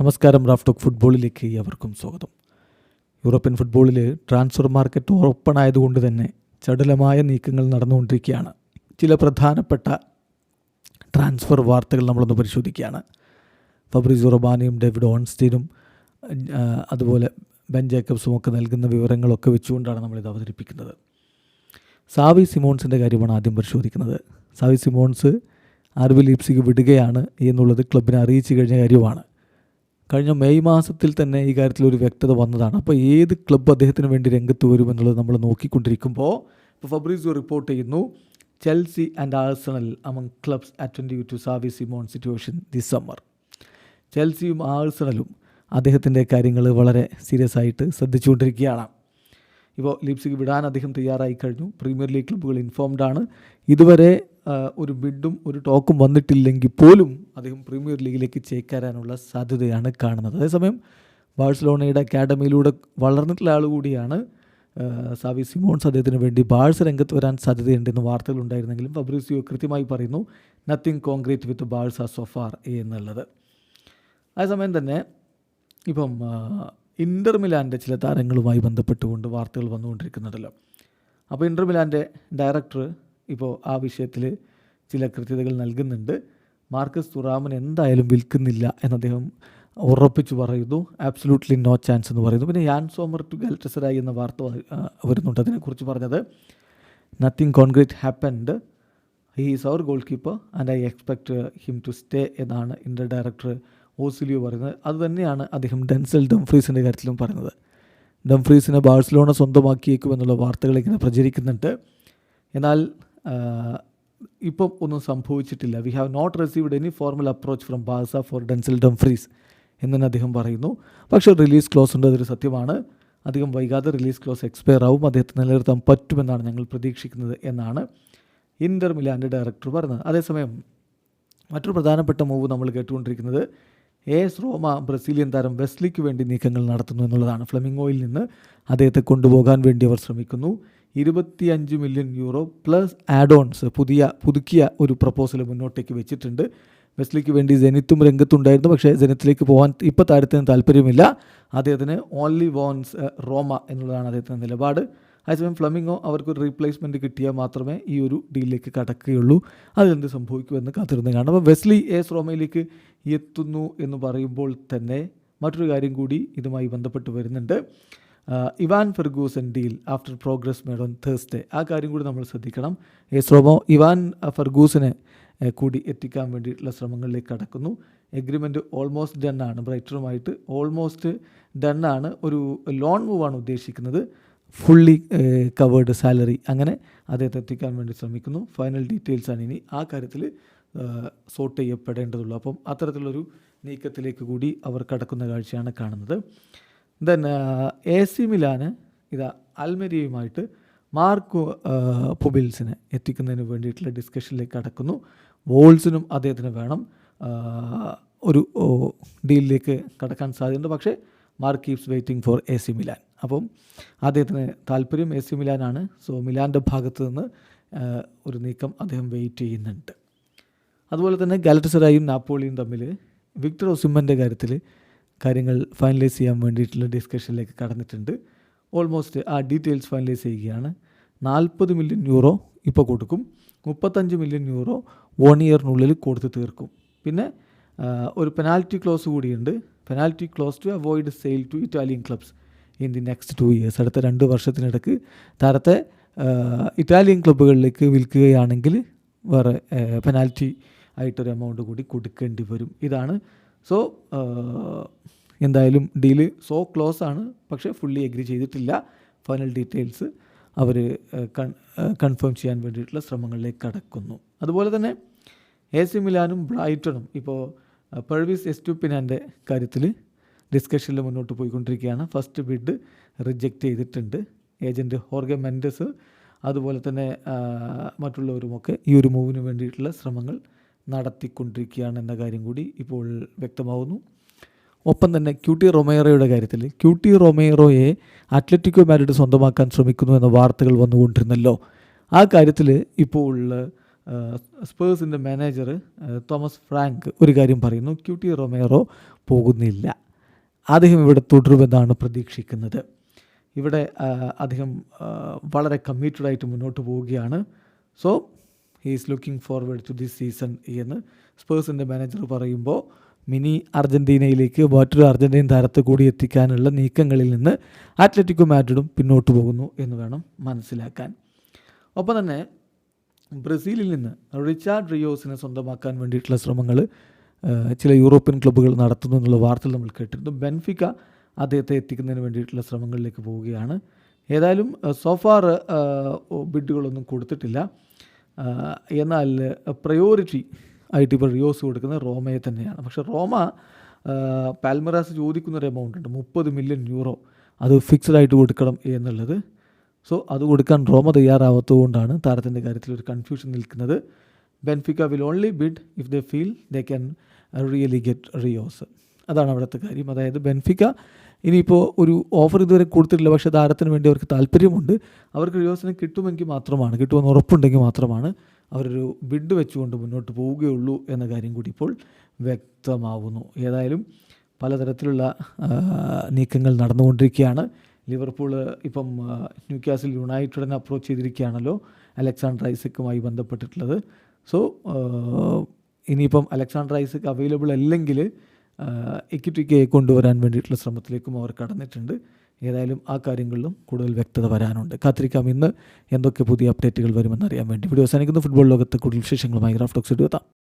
നമസ്കാരം Raf talk ഫുട്ബോളിലേക്ക് അവർക്കും സ്വാഗതം. യൂറോപ്യൻ ഫുട്ബോളിൽ ട്രാൻസ്ഫർ മാർക്കറ്റ് ഓപ്പൺ ആയതുകൊണ്ട് തന്നെ ചടുലമായ നീക്കങ്ങൾ നടന്നുകൊണ്ടിരിക്കുകയാണ്. ചില പ്രധാനപ്പെട്ട ട്രാൻസ്ഫർ വാർത്തകൾ നമ്മളൊന്ന് പരിശോധിക്കുകയാണ്. ഫബ്രിസ് റൊബാനിയും ഡേവിഡ് ഓൺസ്റ്റീനും അതുപോലെ ബെൻ ജേക്കബ്സും ഒക്കെ നൽകുന്ന വിവരങ്ങളൊക്കെ വെച്ചുകൊണ്ടാണ് നമ്മളിത് അവതരിപ്പിക്കുന്നത്. സാവി സിമോൺസിന്റെ കാര്യമാണ് ആദ്യം പരിശോധിക്കുന്നത്. സാവി സിമോൺസ് ആർ വി ലീപ്സിക്ക് വിടുകയാണ് എന്നുള്ളത് ക്ലബിനെ അറിയിച്ചു കഴിഞ്ഞ കാര്യമാണ്. കഴിഞ്ഞ മെയ് മാസത്തിൽ തന്നെ ഈ കാര്യത്തിൽ ഒരു വ്യക്തത വന്നതാണ്. അപ്പോൾ ഏത് ക്ലബ്ബ് അദ്ദേഹത്തിന് വേണ്ടി രംഗത്ത് വരുമെന്നുള്ളത് നമ്മൾ നോക്കിക്കൊണ്ടിരിക്കുമ്പോൾ ഇപ്പോൾ ഫബ്രീസോ റിപ്പോർട്ട് ചെയ്യുന്നു Chelsea and Arsenal among clubs attend you to Xavi Simons situation this summer ചെൽസിയും ആഴ്സണലും അദ്ദേഹത്തിന്റെ കാര്യങ്ങൾ വളരെ സീരിയസ് ആയിട്ട് ശ്രദ്ധിച്ചുകൊണ്ടിരിക്കുകയാണ്. ഇപ്പോൾ ലീപ്സിക്ക് വിടാൻ അദ്ദേഹം തയ്യാറായി കഴിഞ്ഞു. പ്രീമിയർ ലീഗ് ക്ലബ്ബുകൾ ഇൻഫോംഡ് ആണ്. ഇതുവരെ ഒരു ബിഡും ഒരു ടോക്കും വന്നിട്ടില്ലെങ്കിൽ പോലും അദ്ദേഹം പ്രീമിയർ ലീഗിലേക്ക് ചേക്കേറാനുള്ള സാധ്യതയാണ് കാണുന്നത്. അതേസമയം ബാഴ്സലോണയുടെ അക്കാഡമിയിലൂടെ വളർന്നിട്ടുള്ള ആൾ കൂടിയാണ് സാവി സിമോൺസ്. അദ്ദേഹത്തിന് വേണ്ടി ബാഴ്സ് രംഗത്ത് വരാൻ സാധ്യതയുണ്ടെന്ന് വാർത്തകളുണ്ടായിരുന്നെങ്കിലും ഫബ്രീസിയോ കൃത്യമായി പറയുന്നു nothing concrete with Barca so far എന്നുള്ളത്. അതേസമയം തന്നെ ഇപ്പം ആ, ഇന്റർ മിലാന്റെ ചില താരങ്ങളുമായി ബന്ധപ്പെട്ടുകൊണ്ട് വാർത്തകൾ വന്നുകൊണ്ടിരിക്കുന്നുണ്ടല്ലോ. അപ്പോൾ ഇന്റർ മിലാന്റെ ഡയറക്ടർ ഇപ്പോൾ ആ വിഷയത്തിൽ ചില കൃത്യതകൾ നൽകുന്നുണ്ട്. മാർക്കസ് തുറാമൻ എന്തായാലും വിൽക്കുന്നില്ല എന്ന് അദ്ദേഹം ഉറപ്പിച്ചു പറയുന്നു. ആബ്സലൂട്ട്ലി നോ ചാൻസ് എന്ന് പറയുന്നു. പിന്നെ യാൻ സോമർ ടു ഗാലറ്റസറായി എന്ന വാർത്ത വരുന്നുണ്ട്. അതിനെക്കുറിച്ച് പറഞ്ഞത് nothing concrete happened he is our goalkeeper and I expect him to stay എന്നാണ് ഇന്റർ ഡയറക്ടർ ഓസിലിയോ പറയുന്നത്. അതുതന്നെയാണ് അദ്ദേഹം ഡെൻസൽ ഡംഫ്രീസിന്റെ കാര്യത്തിലും പറയുന്നത്. ഡംഫ്രീസിനെ ബാഴ്സലോണ സ്വന്തമാക്കിയേക്കുമെന്നുള്ള വാർത്തകൾ ഇങ്ങനെ പ്രചരിക്കുന്നുണ്ട്. എന്നാൽ ഇപ്പം ഒന്നും സംഭവിച്ചിട്ടില്ല. We have not received any formal approach from Barca for Denzel Dumfries എന്ന് അദ്ദേഹം പറയുന്നു. പക്ഷേ റിലീസ് ക്ലോസ് ഉണ്ട്. അതൊരു സത്യമാണ്. അധികം വൈകാതെ റിലീസ് ക്ലോസ് എക്സ്പയർ ആവും. അദ്ദേഹത്തെ നിലനിർത്താൻ പറ്റുമെന്നാണ് ഞങ്ങൾ പ്രതീക്ഷിക്കുന്നത് എന്നാണ് ഇന്റർ മിലാന്റെ ഡയറക്ടർ പറഞ്ഞത് അതേസമയം മറ്റൊരു പ്രധാനപ്പെട്ട മൂവ് നമ്മൾ കേട്ടുകൊണ്ടിരിക്കുന്നത് എസ് റോമ ബ്രസീലിയൻ താരം വെസ്ലിക്ക് വേണ്ടി നീക്കങ്ങൾ നടത്തുന്നു എന്നുള്ളതാണ്. ഫ്ലമിംഗോയിൽ നിന്ന് അദ്ദേഹത്തെ കൊണ്ടുപോകാൻ വേണ്ടി അവർ ശ്രമിക്കുന്നു. ഇരുപത്തി അഞ്ച് million euro plus add ons പുതിയ പുതുക്കിയ ഒരു പ്രപ്പോസൽ മുന്നോട്ടേക്ക് വെച്ചിട്ടുണ്ട്. വെസ്ലിക്ക് വേണ്ടി ജെനിത്തും രംഗത്തുണ്ടായിരുന്നു. പക്ഷേ ജെനിത്തിലേക്ക് പോകാൻ ഇപ്പോൾ താരത്തിന് താല്പര്യമില്ല. അദ്ദേഹത്തിന് ഓൺലി വോൺസ് റോമ എന്നുള്ളതാണ് അദ്ദേഹത്തിന്റെ നിലപാട്. അതേസമയം ഫ്ലമിങ്ങോ അവർക്കൊരു റീപ്ലേസ്മെന്റ് കിട്ടിയാൽ മാത്രമേ ഈ ഒരു ഡീലിലേക്ക് കടക്കുകയുള്ളൂ. അതെന്ത് സംഭവിക്കുമെന്ന് കാത്തിരുന്ന് കാണാം. അപ്പോൾ വെസ്ലി എസ് റോമയിലേക്ക് എത്തുന്നു എന്ന് പറയുമ്പോൾ തന്നെ മറ്റൊരു കാര്യം കൂടി ഇതുമായി ബന്ധപ്പെട്ട് വരുന്നുണ്ട്. Ivan Ferguson deal after progress made on Thursday ആ കാര്യം കൂടി നമ്മൾ ശ്രദ്ധിക്കണം. ഈ ശ്രമം ഇവാൻ ഫെർഗൂസിനെ കൂടി എത്തിക്കാൻ വേണ്ടിയിട്ടുള്ള ശ്രമങ്ങളിലേക്ക് കടക്കുന്നു. എഗ്രിമെന്റ് ഓൾമോസ്റ്റ് ഡൺ ആണ്. ബ്രൈറ്ററുമായിട്ട് ഓൾമോസ്റ്റ് ഡൺ ആണ്. ഒരു ലോൺ മൂവാണ് ഉദ്ദേശിക്കുന്നത്. ഫുള്ളി കവേർഡ് സാലറി അങ്ങനെ അദ്ദേഹത്തെ എത്തിക്കാൻ വേണ്ടി ശ്രമിക്കുന്നു. ഫൈനൽ ഡീറ്റെയിൽസ് ആണ് ഇനി ആ കാര്യത്തിൽ സോർട്ട് ചെയ്യപ്പെടേണ്ടതുള്ളൂ. അപ്പം അത്തരത്തിലൊരു നീക്കത്തിലേക്ക് കൂടി അവർ കടക്കുന്ന കാഴ്ചയാണ് കാണുന്നത്. ദെൻ എ സി മിലാന് ഇതാ അൽമരിയുമായിട്ട് മാർക്ക് പുബിൽസിനെ എത്തിക്കുന്നതിന് വേണ്ടിയിട്ടുള്ള ഡിസ്കഷനിലേക്ക് കടക്കുന്നു. വോൾസിനും അദ്ദേഹത്തിന് വേണം ഒരു ഡീലിലേക്ക് കടക്കാൻ സാധ്യതയുണ്ട്. പക്ഷേ Mark keeps waiting for A C Milan. അപ്പം അദ്ദേഹത്തിന് താല്പര്യം എ സി മിലാനാണ്. സോ മിലാന്റെ ഭാഗത്ത് നിന്ന് ഒരു നീക്കം അദ്ദേഹം വെയിറ്റ് ചെയ്യുന്നുണ്ട്. അതുപോലെ തന്നെ ഗാലറ്റസറായും നാപ്പോളിയും തമ്മിൽ വിക്ടർ ഒസിമ്മന്റെ കാര്യത്തിൽ കാര്യങ്ങൾ ഫൈനലൈസ് ചെയ്യാൻ വേണ്ടിയിട്ടുള്ള ഡിസ്കഷനിലേക്ക് കടന്നിട്ടുണ്ട്. ഓൾമോസ്റ്റ് ആ ഡീറ്റെയിൽസ് ഫൈനലൈസ് ചെയ്യുകയാണ്. നാൽപ്പത് മില്യൺ യൂറോ ഇപ്പോൾ കൊടുക്കും. മുപ്പത്തഞ്ച് മില്യൺ യൂറോ വൺ ഇയറിനുള്ളിൽ കൊടുത്ത് തീർക്കും. പിന്നെ ഒരു പെനാൽറ്റി ക്ലോസ് കൂടിയുണ്ട്. Penalty clause to avoid sale to Italian clubs in the next two years അടുത്ത രണ്ട് വർഷത്തിനിടക്ക് താരത്തെ ഇറ്റാലിയൻ ക്ലബ്ബുകളിലേക്ക് വിൽക്കുകയാണെങ്കിൽ വേറെ പെനാൽറ്റി ആയിട്ടൊരു എമൗണ്ട് കൂടി കൊടുക്കേണ്ടി വരും. ഇതാണ്. സോ എന്തായാലും ഡീൽ സോ ക്ലോസ് ആണ്. പക്ഷേ ഫുള്ളി എഗ്രി ചെയ്തിട്ടില്ല. ഫൈനൽ ഡീറ്റെയിൽസ് അവർ കൺഫേം ചെയ്യാൻ വേണ്ടിയിട്ടുള്ള ശ്രമങ്ങളിലേക്ക് കടക്കുന്നു. അതുപോലെ തന്നെ എ സി മിലാനും ബ്രൈറ്റണും ഇപ്പോൾ പെർവീസ് എസ്റ്റുപ്പിനാന്റെ കാര്യത്തിൽ ഡിസ്കഷനിൽ മുന്നോട്ട് പോയിക്കൊണ്ടിരിക്കുകയാണ്. ഫസ്റ്റ് ബിഡ് റിജക്റ്റ് ചെയ്തിട്ടുണ്ട്. ഏജന്റ് ഹോർഗെ മെൻഡസ് അതുപോലെ തന്നെ മറ്റുള്ളവരുമൊക്കെ ഈ ഒരു മൂവിന് വേണ്ടിയിട്ടുള്ള ശ്രമങ്ങൾ നടത്തിക്കൊണ്ടിരിക്കുകയാണ് എന്ന കാര്യം കൂടി ഇപ്പോൾ വ്യക്തമാവുന്നു. ഒപ്പം തന്നെ ക്യൂട്ടി റൊമേറോയുടെ കാര്യത്തിൽ ക്യൂട്ടി റൊമേറോയെ അത്ലറ്റിക്കോ മാരിഡ് സ്വന്തമാക്കാൻ ശ്രമിക്കുന്നു എന്ന വാർത്തകൾ വന്നുകൊണ്ടിരുന്നല്ലോ. ആ കാര്യത്തിൽ ഇപ്പോൾ സ്പേഴ്സിന്റെ മാനേജർ തോമസ് ഫ്രാങ്ക് ഒരു കാര്യം പറയുന്നു ക്യൂട്ടി റൊമേറോ പോകുന്നില്ല. അദ്ദേഹം ഇവിടെ തുടരുമെന്നാണ് പ്രതീക്ഷിക്കുന്നത്. ഇവിടെ അദ്ദേഹം വളരെ കമ്മിറ്റഡ് ആയിട്ട് മുന്നോട്ട് പോവുകയാണ്. So is looking forward to this season എന്ന് സ്പേഴ്സിന്റെ മാനേജർ പറയുമ്പോൾ മിനി അർജന്റീനയിലേക്ക് മറ്റൊരു അർജന്റീൻ താരത്തെ കൂടി എത്തിക്കാനുള്ള നീക്കങ്ങളിൽ നിന്ന് അത്ലറ്റിക്കോ മാഡ്രിഡും പിന്നോട്ട് പോകുന്നു എന്ന് വേണം മനസ്സിലാക്കാൻ. ഒപ്പം തന്നെ ബ്രസീലിൽ നിന്ന് റിച്ചാർഡ് റിയോസിനെ സ്വന്തമാക്കാൻ വേണ്ടിയിട്ടുള്ള ശ്രമങ്ങൾ ചില യൂറോപ്യൻ ക്ലബ്ബുകൾ നടത്തുന്നു എന്നുള്ള വാർത്തകൾ നമ്മൾ കേട്ടിരുന്നു. ബെൻഫിക്ക അദ്ദേഹത്തെ എത്തിക്കുന്നതിന് വേണ്ടിയിട്ടുള്ള ശ്രമങ്ങളിലേക്ക് പോവുകയാണ്. ഏതായാലും സോഫാർ ബിഡുകളൊന്നും കൊടുത്തിട്ടില്ല. എന്നാൽ പ്രയോറിറ്റി ആയിട്ട് ഇപ്പോൾ റിയോസ് കൊടുക്കുന്നത് റോമയെ തന്നെയാണ്. പക്ഷെ റോമ പാൽമറാസ് ചോദിക്കുന്നൊരു എമൗണ്ട് ഉണ്ട്. മുപ്പത് മില്യൺ യൂറോ അത് ഫിക്സഡ് ആയിട്ട് കൊടുക്കണം എന്നുള്ളത്. സോ അത് കൊടുക്കാൻ റോമ തയ്യാറാവാത്തതുകൊണ്ടാണ് താരത്തിന്റെ കാര്യത്തിൽ ഒരു കൺഫ്യൂഷൻ നിൽക്കുന്നത്. Benfica will only bid if they feel they can really get Rios അതാണ് അവിടുത്തെ കാര്യം. അതായത് ബെൻഫിക്ക ഇനിയിപ്പോൾ ഒരു ഓഫർ ഇതുവരെ കൊടുത്തിട്ടില്ല പക്ഷേ താരത്തിന് വേണ്ടി അവർക്ക് താല്പര്യമുണ്ട്. അവർക്ക് റിയോസിനെ കിട്ടുമെങ്കിൽ മാത്രമാണ് കിട്ടുമെന്ന് ഉറപ്പുണ്ടെങ്കിൽ മാത്രമാണ് അവരൊരു ബിഡ് വെച്ചുകൊണ്ട് മുന്നോട്ട് പോവുകയുള്ളൂ എന്ന കാര്യം കൂടി ഇപ്പോൾ വ്യക്തമാവുന്നു. ഏതായാലും പലതരത്തിലുള്ള നീക്കങ്ങൾ നടന്നുകൊണ്ടിരിക്കുകയാണ്. ലിവർപൂൾ ഇപ്പം ന്യൂ ന്യൂക്യാസിൽ യുണൈറ്റഡിനെ അപ്രോച്ച് ചെയ്തിരിക്കുകയാണല്ലോ അലക്സാണ്ടർ ഐസക്കുമായി ബന്ധപ്പെട്ടിട്ടുള്ളത്. സോ ഇനിയിപ്പം അലക്സാണ്ടർ ഐസക്ക് അവൈലബിൾ അല്ലെങ്കിൽ എക്വിറ്റിക്ക് കൊണ്ടുവരാൻ വേണ്ടിയിട്ടുള്ള ശ്രമത്തിലേക്കും അവർ കടന്നിട്ടുണ്ട്. ഏതായാലും ആ കാര്യങ്ങളിലും കൂടുതൽ വ്യക്തത വരാനുണ്ട്. കാത്തിരിക്കാം ഇന്ന്. എന്തൊക്കെ പുതിയ അപ്ഡേറ്റുകൾ വരുമെന്ന് അറിയാൻ വേണ്ടി. വീഡിയോ അവസാനിക്കുന്നു. ഫുട്ബോൾ ലോകത്ത് കൂടുതൽ വിശേഷങ്ങളുമായി റാഫ്റ്റോക്സ് എടുത്താം